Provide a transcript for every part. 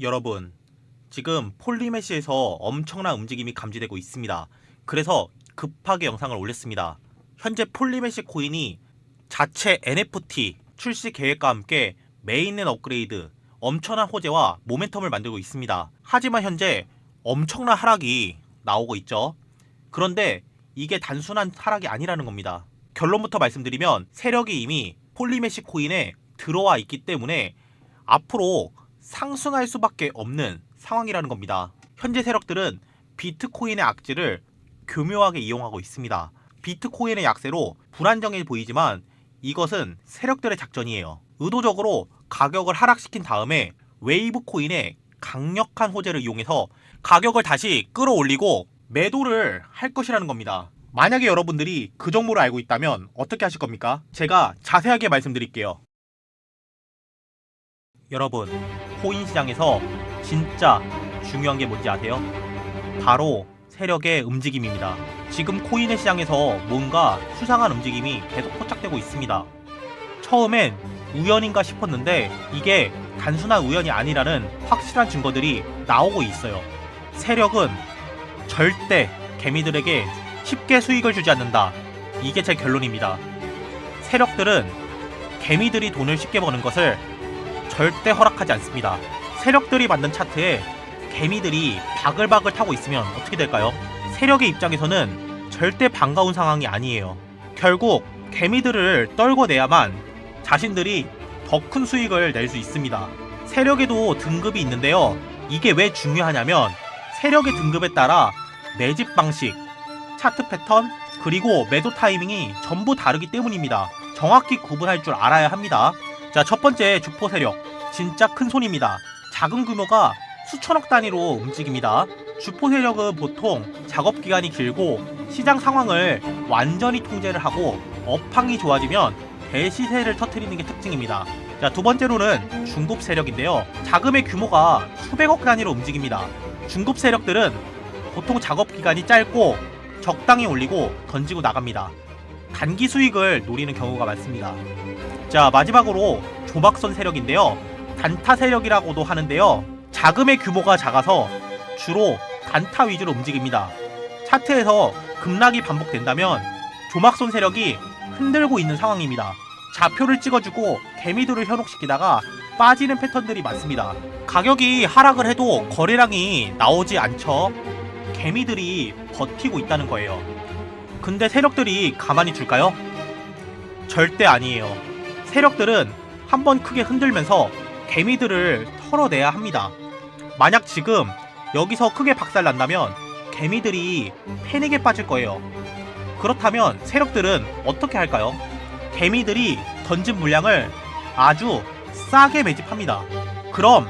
여러분, 지금 폴리메시에서 엄청난 움직임이 감지되고 있습니다. 그래서 급하게 영상을 올렸습니다. 현재 폴리메시 코인이 자체 NFT 출시 계획과 함께 메인넷 업그레이드, 엄청난 호재와 모멘텀을 만들고 있습니다. 하지만 현재 엄청난 하락이 나오고 있죠. 그런데 이게 단순한 하락이 아니라는 겁니다. 결론부터 말씀드리면 세력이 이미 폴리메시 코인에 들어와 있기 때문에 앞으로 상승할 수밖에 없는 상황이라는 겁니다. 현재 세력들은 비트코인의 악재를 교묘하게 이용하고 있습니다. 비트코인의 약세로 불안정해 보이지만 이것은 세력들의 작전이에요. 의도적으로 가격을 하락시킨 다음에 웨이브 코인의 강력한 호재를 이용해서 가격을 다시 끌어올리고 매도를 할 것이라는 겁니다. 만약에 여러분들이 그 정보를 알고 있다면 어떻게 하실 겁니까? 제가 자세하게 말씀드릴게요. 여러분, 코인 시장에서 진짜 중요한 게 뭔지 아세요? 바로 세력의 움직임입니다. 지금 코인의 시장에서 뭔가 수상한 움직임이 계속 포착되고 있습니다. 처음엔 우연인가 싶었는데 이게 단순한 우연이 아니라는 확실한 증거들이 나오고 있어요. 세력은 절대 개미들에게 쉽게 수익을 주지 않는다. 이게 제 결론입니다. 세력들은 개미들이 돈을 쉽게 버는 것을 절대 허락하지 않습니다. 세력들이 만든 차트에 개미들이 바글바글 타고 있으면 어떻게 될까요? 세력의 입장에서는 절대 반가운 상황이 아니에요. 결국 개미들을 떨궈내야만 자신들이 더 큰 수익을 낼 수 있습니다. 세력에도 등급이 있는데요. 이게 왜 중요하냐면 세력의 등급에 따라 매집 방식, 차트 패턴, 그리고 매도 타이밍이 전부 다르기 때문입니다. 정확히 구분할 줄 알아야 합니다. 자, 첫 번째 주포 세력. 진짜 큰 손입니다. 작은 규모가 수천억 단위로 움직입니다. 주포 세력은 보통 작업 기간이 길고 시장 상황을 완전히 통제를 하고 업황이 좋아지면 대시세를 터트리는 게 특징입니다. 자, 두 번째로는 중급 세력인데요. 자금의 규모가 수백억 단위로 움직입니다. 중급 세력들은 보통 작업 기간이 짧고 적당히 올리고 던지고 나갑니다. 단기 수익을 노리는 경우가 많습니다. 자, 마지막으로 조막선 세력인데요. 단타 세력이라고도 하는데요. 자금의 규모가 작아서 주로 단타 위주로 움직입니다. 차트에서 급락이 반복된다면 조막선 세력이 흔들고 있는 상황입니다. 좌표를 찍어주고 개미들을 현혹시키다가 빠지는 패턴들이 많습니다. 가격이 하락을 해도 거래량이 나오지 않죠. 개미들이 버티고 있다는 거예요. 근데 세력들이 가만히 둘까요? 절대 아니에요. 세력들은 한번 크게 흔들면서 개미들을 털어내야 합니다. 만약 지금 여기서 크게 박살 난다면 개미들이 패닉에 빠질 거예요. 그렇다면 세력들은 어떻게 할까요? 개미들이 던진 물량을 아주 싸게 매집합니다. 그럼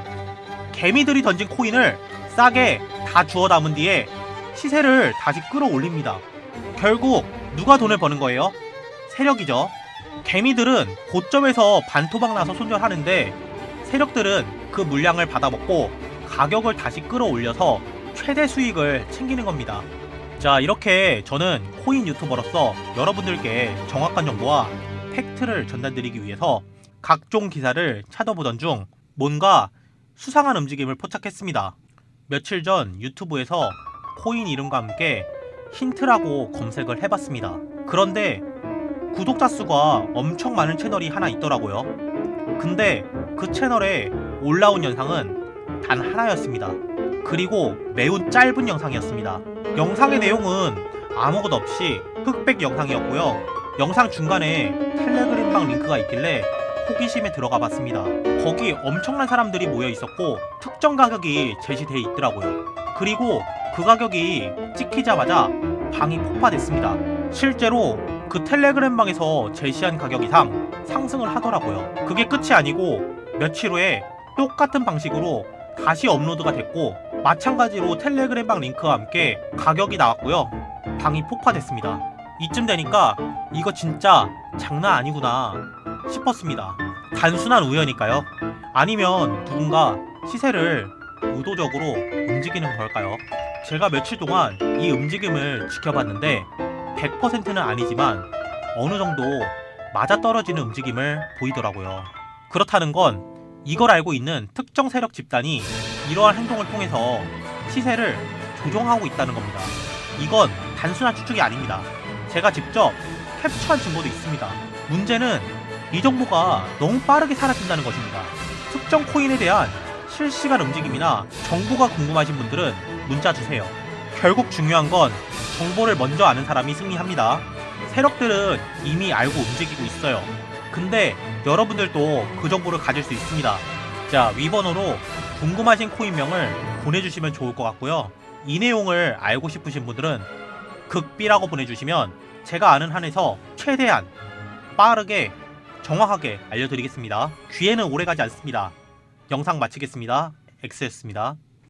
개미들이 던진 코인을 싸게 다 주워 담은 뒤에 시세를 다시 끌어올립니다. 결국 누가 돈을 버는 거예요? 세력이죠. 개미들은 고점에서 반토막 나서 손절하는데 세력들은 그 물량을 받아먹고 가격을 다시 끌어올려서 최대 수익을 챙기는 겁니다. 자, 이렇게 저는 코인 유튜버로서 여러분들께 정확한 정보와 팩트를 전달드리기 위해서 각종 기사를 찾아보던 중 뭔가 수상한 움직임을 포착했습니다. 며칠 전 유튜브에서 코인 이름과 함께 힌트라고 검색을 해봤습니다. 그런데 구독자 수가 엄청 많은 채널이 하나 있더라고요. 근데 그 채널에 올라온 영상은 단 하나였습니다. 그리고 매우 짧은 영상이었습니다. 영상의 내용은 아무것도 없이 흑백 영상이었고요. 영상 중간에 텔레그램방 링크가 있길래 호기심에 들어가 봤습니다. 거기 엄청난 사람들이 모여 있었고 특정 가격이 제시돼 있더라고요. 그리고 그 가격이 찍히자마자 방이 폭파됐습니다. 실제로 그 텔레그램 방에서 제시한 가격 이상 상승을 하더라고요. 그게 끝이 아니고 며칠 후에 똑같은 방식으로 다시 업로드가 됐고 마찬가지로 텔레그램 방 링크와 함께 가격이 나왔고요. 방이 폭파됐습니다. 이쯤 되니까 이거 진짜 장난 아니구나 싶었습니다. 단순한 우연일까요? 아니면 누군가 시세를 의도적으로 움직이는 걸까요? 제가 며칠 동안 이 움직임을 지켜봤는데 100%는 아니지만 어느 정도 맞아떨어지는 움직임을 보이더라고요. 그렇다는 건 이걸 알고 있는 특정 세력 집단이 이러한 행동을 통해서 시세를 조정하고 있다는 겁니다. 이건 단순한 추측이 아닙니다. 제가 직접 캡처한 증거도 있습니다. 문제는 이 정보가 너무 빠르게 사라진다는 것입니다. 특정 코인에 대한 실시간 움직임이나 정보가 궁금하신 분들은 문자 주세요. 결국 중요한 건 정보를 먼저 아는 사람이 승리합니다. 세력들은 이미 알고 움직이고 있어요. 근데 여러분들도 그 정보를 가질 수 있습니다. 자, 위번호로 궁금하신 코인명을 보내주시면 좋을 것 같고요. 이 내용을 알고 싶으신 분들은 극비라고 보내주시면 제가 아는 한에서 최대한 빠르게 정확하게 알려드리겠습니다. 귀에는 오래 가지 않습니다. 영상 마치겠습니다. X였습니다.